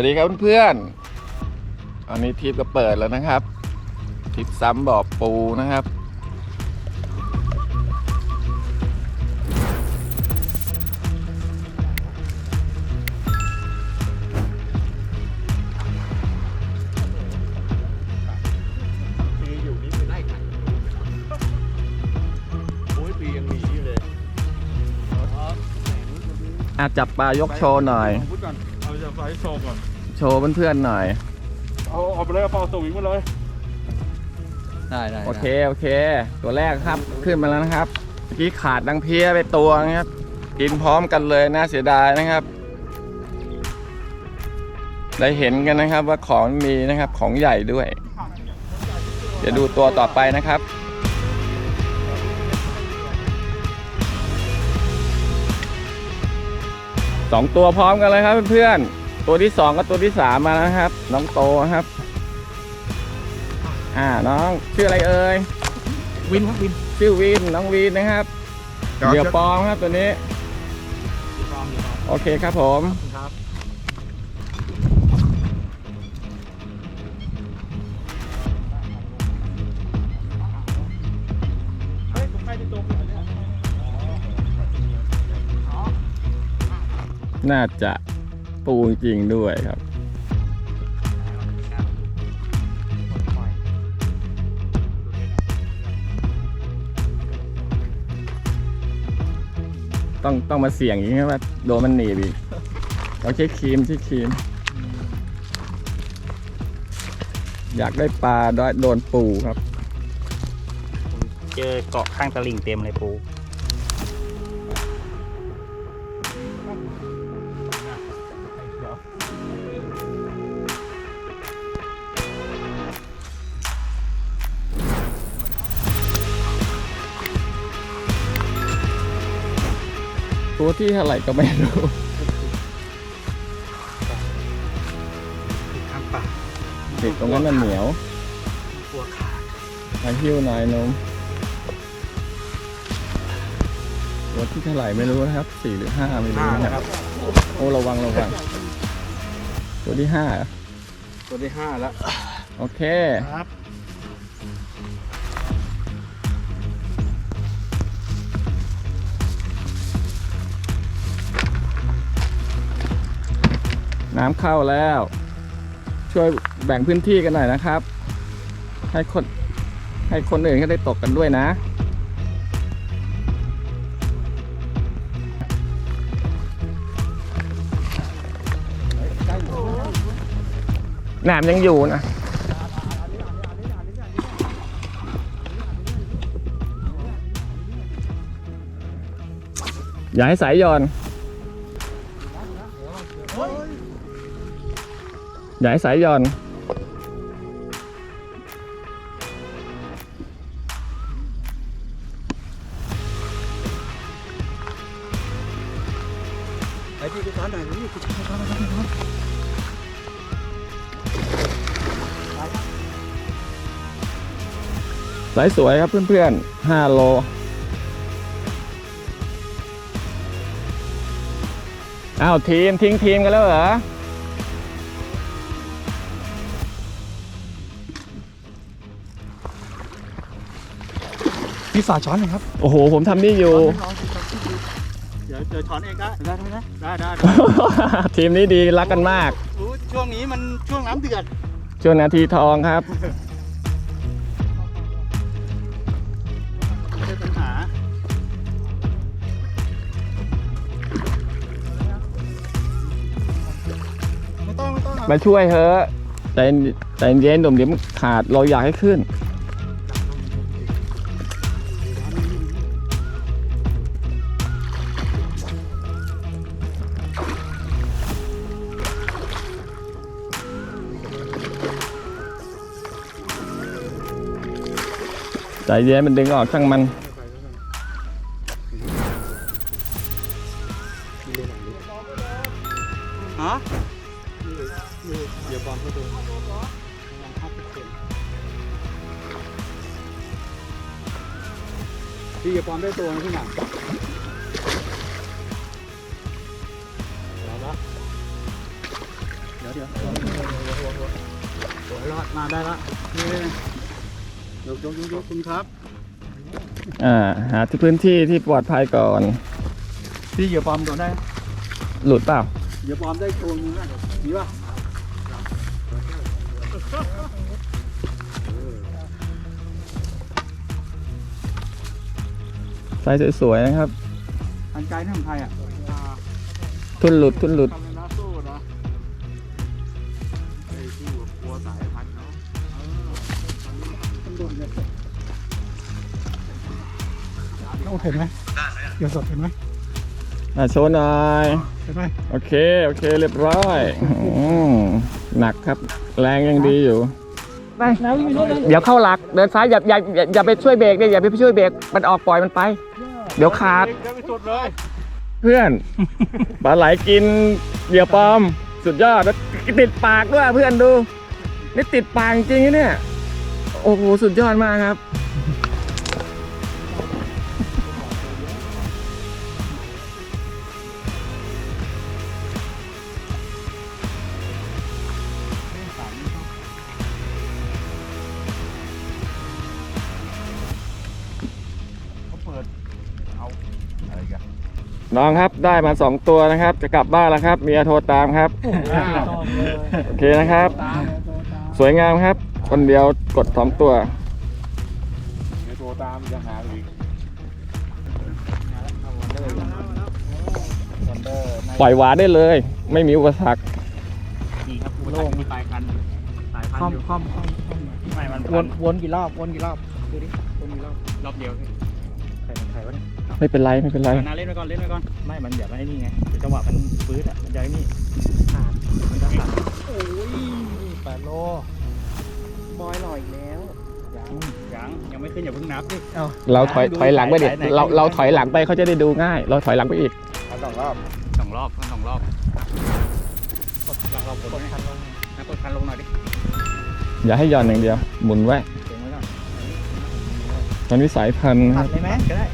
วัสดีครับเพื่อนๆอันนี้ทริปก็เปิดแล้วนะครับทริปซ้ำบ่อปูนะครับ ปีอยู่นี่คือไล่ขันโอ้ยปียังหนีอยู่เลยอาจับปลายกโชว์หน่อย พูดก่อน เอาจะไฟโชว์ก่อน โชว์เพื่อนๆหน่อย เอาเอาไปเลยเอาเป่าสวิงมาเลย ได้ได้โอเค โอเค ตัวแรกครับขึ้นมาแล้วนะครับเมื่อกี้ขาดดังเพี้ยไปตัวนะครับ กินพร้อมกันเลยน่าเสียดายนะครับ ได้เห็นกันนะครับว่าของมีนะครับของใหญ่ด้วย เดี๋ยวดูตัวต่อไปนะครับสองตัวพร้อมกันเลยครับเพื่อนๆ ตัวที่สองกับตัวที่สามมาแล้วนะครับ น้องโตครับ อ่าน้องชื่ออะไรเอ่ยวินครับวินชื่อวินน้องวินนะครับเหยื่อปลอมครับตัวนี้โอเคครับผม ครับน่าจะ ปูจริงด้วยครับต้องต้องมาเสี่ยงอย่างนี้ว่าโดนมันหนีบอีกเราใช้ครีมใช้ครีม อยากได้ปลาโดนปูครับ เจอเกาะข้างตลิ่งเต็มเลยปู ตัวที่เท่าไหร่ก็ไม่รู้ข้างป่าติดตรงนั้นมันเหนียวหัวขาดมาหิ้วหน่อยนมตัวที่เท่าไหร่ไม่รู้นะครับสี่หรือห้าไม่รู้นะครับ โอ้ระวังระวัง ตัวที่ห้าเหรอตัวที่ห้าแล้ว โอเค ครับ น้ำเข้าแล้ว ช่วยแบ่งพื้นที่กันหน่อยนะครับ ให้คนให้คนอื่นเขาได้ตกกันด้วยนะ หนามยังอยู่นะอย่าให้สายย้อนอย่าให้สายย้อนายสวยครับเพื่อนๆ5โลอ้าวทีมทิ้งทีมกันแล้วเหรอพี่ฝาช้อนหน่อยครับ โอ้โห ผมทำนี่อยู่ เดี๋ยวเจอช้อนเองก็ได้ได้ได้ได้ได้ทีมนี้ดีรักกันมาก ช่วงนี้มันช่วงน้ำเดือด ช่วงนาทีทองครับ มาช่วยเถอะใจใจเย็นๆเดี๋ยวมันขาดเราอยากให้ขึ้น ใจเย็นมันดึงออกช่างมันามได้ตัวนะพี่หนักเดี๋ยวเดี๋ยวเดี๋ยวมาได้ละนี่ยกยกยกยกคุณครับ อ่า หาที่พื้นที่ที่ปลอดภัยก่อนพี่เหยื่อปลอมโดนได้ หลุดเปล่าเหยื่อปลอมได้ตัวนึงนะมีป่ะ ไซส์สวยๆนะครับอันไกลนี่ของใครอะทุนหลุดทุนหลุด ทำเป็นน้าสู้นะไอ้ที่กลัวสายพันธุ์เขาต้องโดนเนี่ยโอเคไหมเดี๋ยวสดเห็นไหมอะโชว์หน่อยเห็นไหมโอเค โอเค เรียบร้อยอืมหนักครับ แรงยังดีอยู่ ไป เดี๋ยวเข้าหลัก เดินซ้ายอย่าอย่าอย่าอย่าไปช่วยเบรกเนี่ยอย่าไปช่วยเบรกมันออกปล่อยมันไป เดี๋ยวขาด เดี๋ยวไปสุดเลย เพื่อน ปลาไหลกินเหยื่อปลอม สุดยอดแล้วติดปากด้วยเพื่อนดู นี่ติดปากจริงๆเนี่ย โอ้โห สุดยอดมากครับ น้องครับได้มาสองตัวนะครับ จะกลับบ้านแล้วครับเมียโทรตามครับ โอเคนะครับ สวยงามครับ คนเดียวกดสองตัวในโทรตามยังหาอีกปล่อยหวานได้เลย ไม่มีอุปสรรคนี่ครับโล่งมีปลายกันสายพันคอมธุ์อยู่คอมคอมคอมไม่มันวนวนกี่รอบวนกี่รอบดูดิวนกี่รอบรอบเดียวใครเป็นใครวะเนี่ย ไม่เป็นไรไม่เป็นไรนาเล่นไปก่อนเล่นไปก่อนไม่ มันอย่าไปนี่ไงเดี๋ยวจังหวะมันฟื้นอะมันจะไอ้นี่ขาดมันจะขาดโอ้ยแปดโลบอยหล่ออีกแล้ว ยังยังยังไม่ขึ้นอย่าเพิ่งนับดิ เอาเราถอยดูถอยหลังไปดิสายไหน เราเราถอยหลังไปเขาจะได้ดูง่าย เราถอยหลังไปอีก เอาสองรอบสองรอบสองรอบกดหลังเรากดคันลงนะกดคันลงหน่อยดิอย่าให้หย่อนอย่างเดียวหมุนไว้เก่งไว้ก่อนตอนนี้สายพันธุ์คตัรัดบเลยไหมก็ได้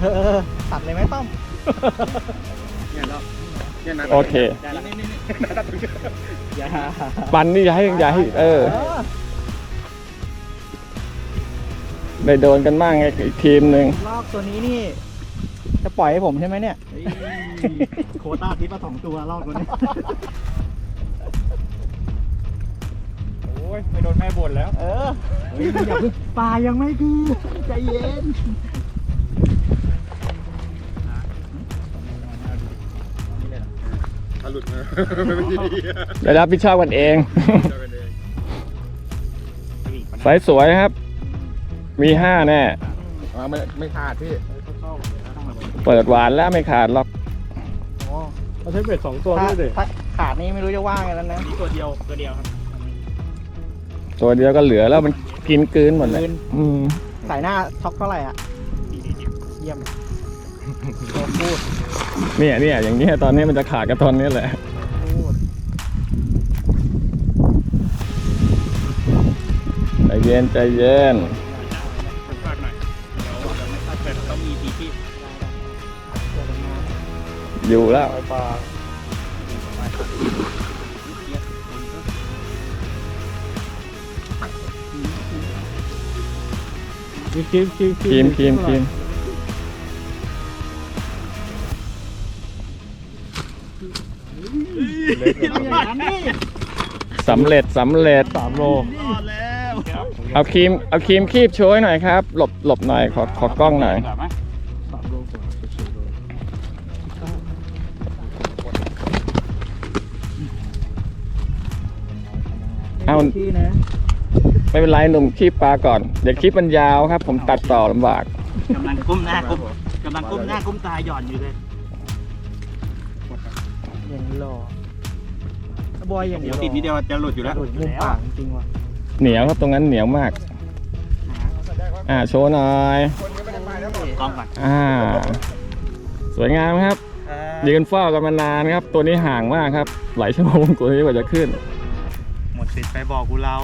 เออตัดเลยไหมต้อม เนี่ยรอบเนี่ยนัดโอเค ได้ละนี่นี่นี่นัดตรงนี้อย่าปันนี่อย่าให้อย่าให้เออ ได้โดนกันบ้างไงอีกทีมหนึ่งลอกตัวนี้นี่ จะปล่อยให้ผมใช่ไหมเนี่ย เฮ้ยโควต้าคิดมาสองตัวรอบตัวนี้โอ้ยไม่โดนแม่บ่นแล้ว เออ เฮ้ยอย่าเพิ่งปลายังไม่คือใจเย็น หลุดนะได้รับผิดชอบกันเองไซส์สวยครับ มีห้าแน่ไม่ไม่ขาดพี่เปิดหวานแล้วไม่ขาดหรอกอ๋อเราใช้เบ็ดสองตัวถ้าด้วยดิถ้าขาดนี่ไม่รู้จะว่าไงแล้วนะนี่ตัวเดียวตัวเดียวครับตัวเดียวก็เหลือแล้วมันกินกลืนหมดเลยกลืนอืม สายหน้าท็อกเท่าไหร่อะ เยี่ยม โอ้พูดเนี่ยเนี่ยอย่างเงี้ยตอนนี้มันจะขาดกันตอนนี้แหละ พูดใจเย็นใจเย็น ฝากหน่อยเดี๋ยวเดี๋ยวไม่ตัดแต่ต้องมีทีที่อยู่แล้วปลาคิมคิมคิมทีมทีมทีมอย่างนั้น สำเร็จสำเร็จสามโลรอดแล้วเอาครีมเอาครีมคีบโชว์ให้หน่อยครับ หลบหลบหน่อยขอขอกล้องหน่อยสามโลกว่าเอาที่นะไม่เป็นไรหนุ่มคีบปลาก่อน เดี๋ยวคลิปมันยาวครับ ผมตัดต่อลำบากกำลังก้มหน้าก้มกำลังก้มหน้าก้มตาหย่อนอยู่เลยอย่างหล่อถ้า บอยอย่างเดี๋ยวหล่อติดนิดเดียวจะหลุดอยู่แล้วหลุดมุมปากจริงๆว่ะเหนียวครับตรงนั้นเหนียวมาก อ่าโชว์หน่อยกล้องก่อนอ่า สวยงามครับยืนเฝ้ากันมานานครับ ตัวนี้ห่างมากครับ หลายชั่วโมงกว่านี้กว่าจะขึ้น หมดสิทธิ์ไปบอกกูเรา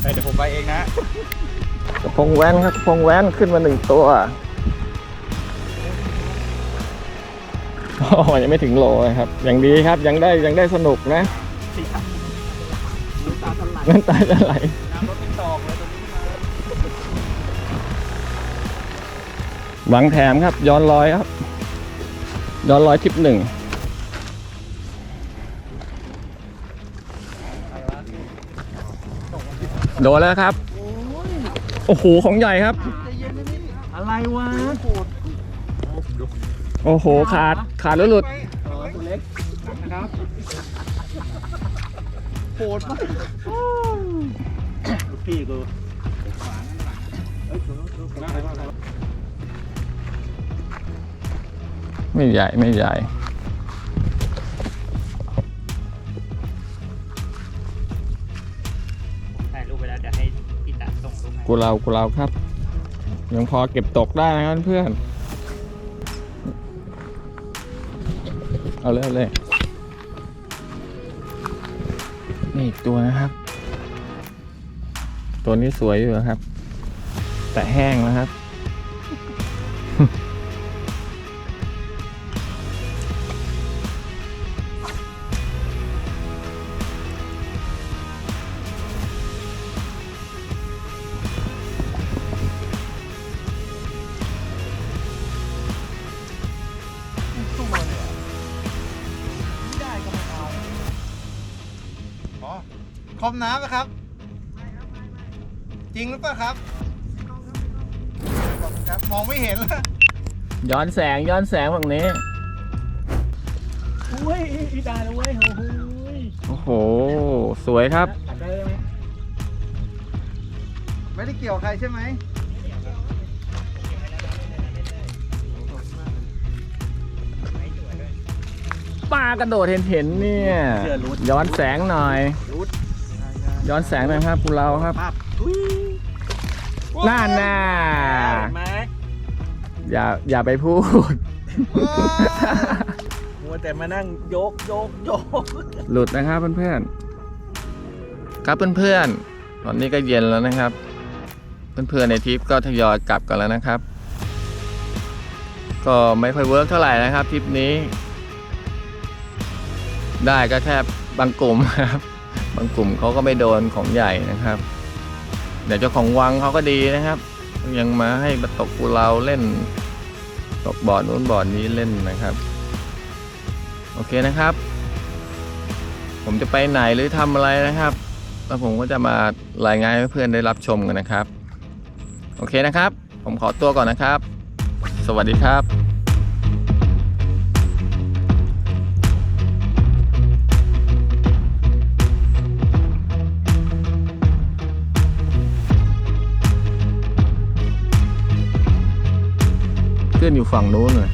เดี๋ยวผมไปเองนะกระพงแว้นครับกระพงแว้นขึ้นมาหนึ่งตัว โอ้ยังไม่ถึงโลเลยครับยังดีครับยังได้ยังได้สนุกนะน้ำตาจะไหลน้ำตาจะไหลน้ำรถเป็นตอกเลยตรงนี้มาหวังแถมครับ ย้อนรอยครับ ย้อนรอยทริปหนึ่งโดนแล้วครับ โอ้โห ของใหญ่ครับ อะไรวะ โอ้โห ขาด ขาดแล้วหลุดตัวเล็กนะครับโหดมากลูกพี่กูไม่ใหญ่ ไม่ใหญ่ถ่ายรูปไปแล้วเดี๋ยวให้พี่ตาส่งรูปให้กูเรากูเราครับ ยังพอเก็บตกได้นะครับเพื่อน เอาเลยเอาเลย นี่อีกตัวนะครับ ตัวนี้สวยอยู่นะครับ แต่แห้งนะครับ มน้ำนะครับ จริงหรือเปล่าครับขอบคุณครับมองไม่เห็นแล้วย้อนแสงย้อนแสงฝั่งนี้ อุ้ยพี่ตาเลยเว้ยโอ้โหโอ้โห สวยครับ ตัดได้ไหมไม่ได้เกี่ยวใครใช่ไหมปลากระโดดเห็นเห็นๆเนี่ย ย้อนแสงหน่อย ย้อนแสงหน่อยครับพวกเราครับปั๊บทุยน่าน่าแม็กอย่าอย่าไปพูด มัวแต่มานั่งโยกโยกโยกหลุดนะครับเพื่อนๆครับเพื่อนๆตอนนี้ก็เย็นแล้วนะครับ เพื่อนๆในทริปก็ทยอยกลับกันแล้วนะครับ ก็ไม่ค่อยเวิร์กเท่าไหร่นะครับทริปนี้ ได้ก็แค่บางกลุ่มครับ บางกลุ่มเขาก็ไม่โดนของใหญ่นะครับเดี๋ยวเจ้าของวังเขาก็ดีนะครับ ยังมาให้มาตกปูเราเล่น ตกบอร์ดนู้นบอร์ดนี้เล่นนะครับ โอเคนะครับ ผมจะไปไหนหรือทำอะไรนะครับ แล้วผมก็จะมารายงานให้เพื่อนได้รับชมกันนะครับ โอเคนะครับ ผมขอตัวก่อนนะครับ สวัสดีครับ นอยู่ฝั่งโน้นเลย